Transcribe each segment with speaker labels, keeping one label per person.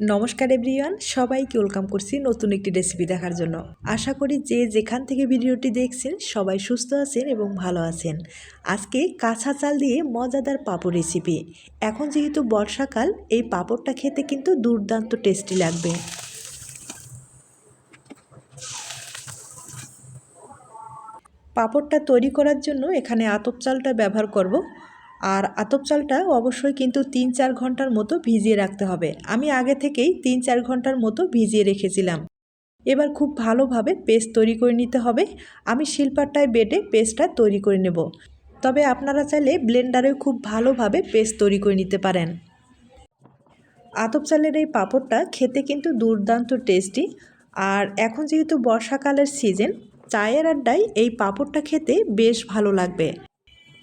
Speaker 1: নমস্কার এভরিওয়ান, সবাইকে ওয়েলকাম করছি নতুন একটি রেসিপি দেখার জন্য। আশা করি যে যেখান থেকে ভিডিওটি দেখছেন, সবাই সুস্থ আছেন এবং ভালো আছেন। আজকে কাঁচা চাল দিয়ে মজাদার পাঁপড় রেসিপি। এখন যেহেতু বর্ষাকাল, এই পাঁপড়টা খেতে কিন্তু দুর্দান্ত টেস্টি লাগবে। পাঁপড়টা তৈরি করার জন্য এখানে আতপ চালটা ব্যবহার করব। আর আতপ চালটা অবশ্যই কিন্তু তিন চার ঘণ্টার মতো ভিজিয়ে রাখতে হবে। আমি আগে থেকেই তিন চার ঘণ্টার মতো ভিজিয়ে রেখেছিলাম। এবার খুব ভালোভাবে পেস্ট তৈরি করে নিতে হবে। আমি শিল্পাটায় বেটে পেস্টটা তৈরি করে নেব। তবে আপনারা চাইলে ব্লেন্ডারেও খুব ভালোভাবে পেস্ট তৈরি করে নিতে পারেন। আতপ চালের এই পাঁপড়টা খেতে কিন্তু দুর্দান্ত টেস্টি। আর এখন যেহেতু বর্ষাকালের সিজন, চায়ের আড্ডায় এই পাঁপড়টা খেতে বেশ ভালো লাগবে।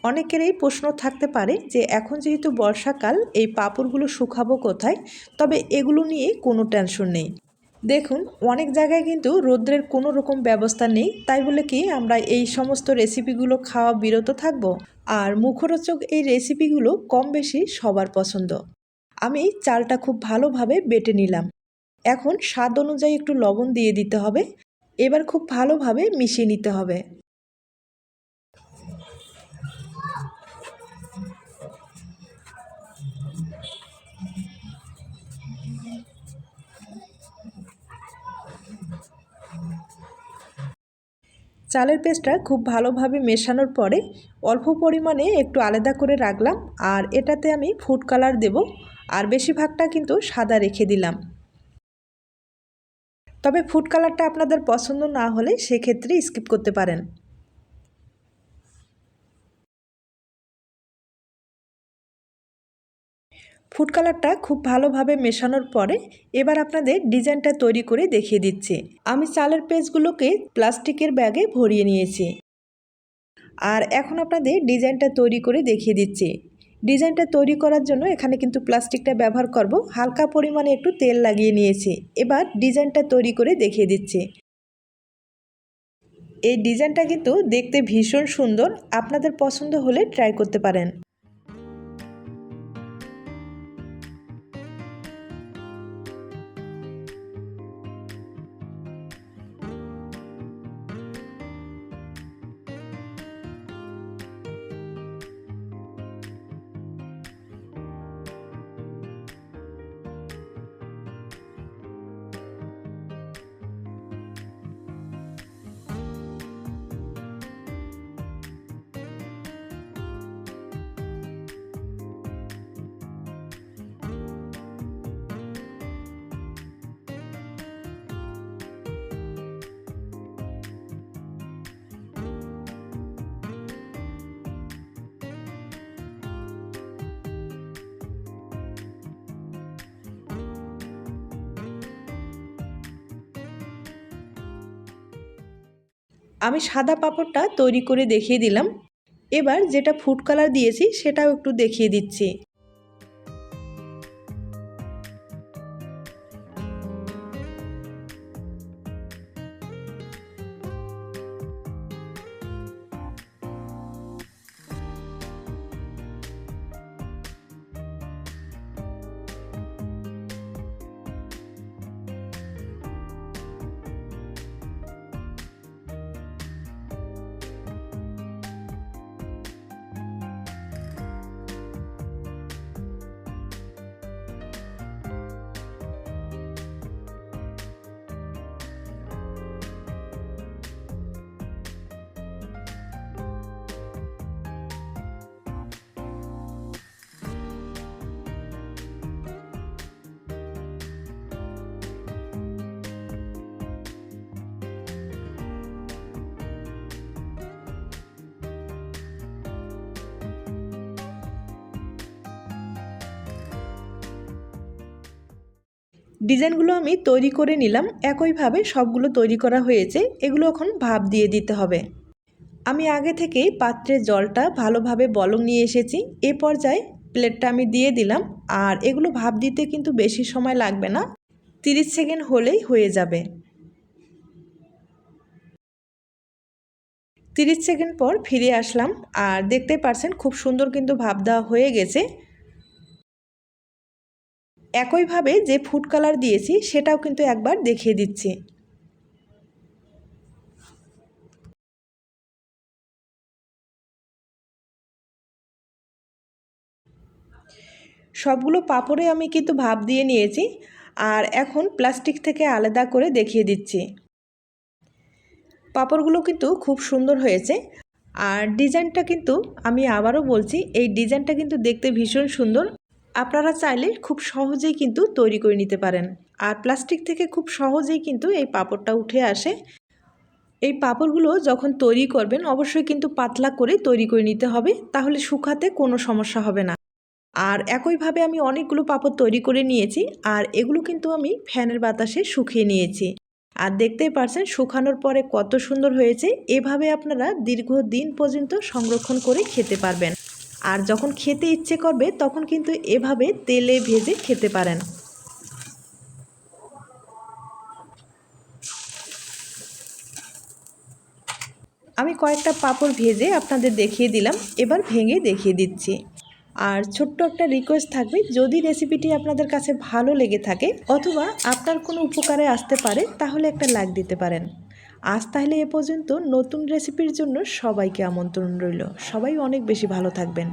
Speaker 1: অনেকেরই প্রশ্ন থাকতে পারে যে এখন যেহেতু বর্ষাকাল, এই পাঁপড়গুলো শুকাবো কোথায়? তবে এগুলো নিয়ে কোনো টেনশন নেই। দেখুন, অনেক জায়গায় কিন্তু রৌদ্রের কোনো রকম ব্যবস্থা নেই, তাই বলে কি আমরা এই সমস্ত রেসিপিগুলো খাওয়া বিরত থাকব? আর মুখরোচক এই রেসিপিগুলো কম বেশি সবার পছন্দ। আমি চালটা খুব ভালোভাবে বেটে নিলাম। এখন স্বাদ অনুযায়ী একটু লবণ দিয়ে দিতে হবে। এবার খুব ভালোভাবে মিশিয়ে নিতে হবে। চালের পেস্টটা খুব ভালোভাবে মেশানোর পরে অল্প পরিমাণে একটু আলাদা করে রাখলাম আর এটাতে আমি ফুড কালার দেব আর বেশিরভাগটা কিন্তু সাদা রেখে দিলাম। তবে ফুড কালারটা আপনাদের পছন্দ না হলে সেক্ষেত্রে স্কিপ করতে পারেন। ফুড কালারটা খুব ভালোভাবে মেশানোর পরে এবার আপনাদের ডিজাইনটা তৈরি করে দেখিয়ে দিচ্ছি। আমি চালের পেজগুলোকে প্লাস্টিকের ব্যাগে ভরিয়ে নিয়েছি। আর এখন আপনাদের ডিজাইনটা তৈরি করে দেখিয়ে দিচ্ছি। ডিজাইনটা তৈরি করার জন্য এখানে কিন্তু প্লাস্টিকটা ব্যবহার করব। হালকা পরিমাণে একটু তেল লাগিয়ে নিয়েছি। এবার ডিজাইনটা তৈরি করে দেখিয়ে দিচ্ছি। এই ডিজাইনটা কিন্তু দেখতে ভীষণ সুন্দর। আপনাদের পছন্দ হলে ট্রাই করতে পারেন। আমি সাদা পাঁপড়টা তৈরি করে দেখিয়ে দিলাম। এবার যেটা ফুড কালার দিয়েছি সেটাও একটু দেখিয়ে দিচ্ছি। ডিজাইনগুলো আমি তৈরি করে নিলাম, একইভাবে সবগুলো তৈরি করা হয়েছে, এগুলো এখন ভাপ দিয়ে দিতে হবে। আমি আগে থেকেই পাত্রে জলটা ভালোভাবে বলং নিয়ে এসেছি, এ পর্যায়ে প্লেটটা আমি দিয়ে দিলাম, আর এগুলো ভাপ দিতে কিন্তু বেশি সময় লাগবে না, তিরিশ সেকেন্ড হলেই হয়ে যাবে। তিরিশ সেকেন্ড পর ফিরে আসলাম, আর দেখতে পারছেন খুব সুন্দর কিন্তু ভাব দেওয়া হয়ে গেছে। একইভাবে যে ফুড কালার দিয়েছি সেটাও কিন্তু একবার দেখিয়ে দিচ্ছি। সবগুলো পাপড়ে আমি কিন্তু ভাপ দিয়ে নিয়েছি আর এখন প্লাস্টিক থেকে আলাদা করে দেখিয়ে দিচ্ছি। পাপড়গুলো কিন্তু খুব সুন্দর হয়েছে আর ডিজাইনটা কিন্তু আমি আবারও বলছি, এই ডিজাইনটা কিন্তু দেখতে ভীষণ সুন্দর। আপনারা চাইলে খুব সহজেই কিন্তু তৈরি করে নিতে পারেন। আর প্লাস্টিক থেকে খুব সহজেই কিন্তু এই পাপড়টা উঠে আসে। এই পাপড়গুলো যখন তৈরি করবেন, অবশ্যই কিন্তু পাতলা করে তৈরি করে নিতে হবে, তাহলে শুকাতে কোনো সমস্যা হবে না। আর একইভাবে আমি অনেকগুলো পাপড় তৈরি করে নিয়েছি, আর এগুলো কিন্তু আমি ফ্যানের বাতাসে শুকিয়ে নিয়েছি। আর দেখতেই পারছেন, শুকানোর পরে কত সুন্দর হয়েছে, এভাবে আপনারা দীর্ঘ দিন পর্যন্ত সংরক্ষণ করে খেতে পারবেন। আর যখন খেতে ইচ্ছে করবে, তখন কিন্তু এভাবে তেলে ভেজে খেতে পারেন। আমি কয়েকটা পাপড় ভেজে আপনাদের দেখিয়ে দিলাম, এবার ভেঙে দেখিয়ে দিচ্ছি। আর ছোট্ট একটা রিকোয়েস্ট থাকবে, যদি রেসিপিটি আপনাদের কাছে ভালো লেগে থাকে, অথবা আপনার কোনো উপকারে আসতে পারে, তাহলে একটা লাইক দিতে পারেন। আজ তাহলে এ পর্যন্ত নতুন রেসিপির জন্য সবাইকে আমন্ত্রণ রইল। সবাই অনেক বেশি ভালো থাকবেন।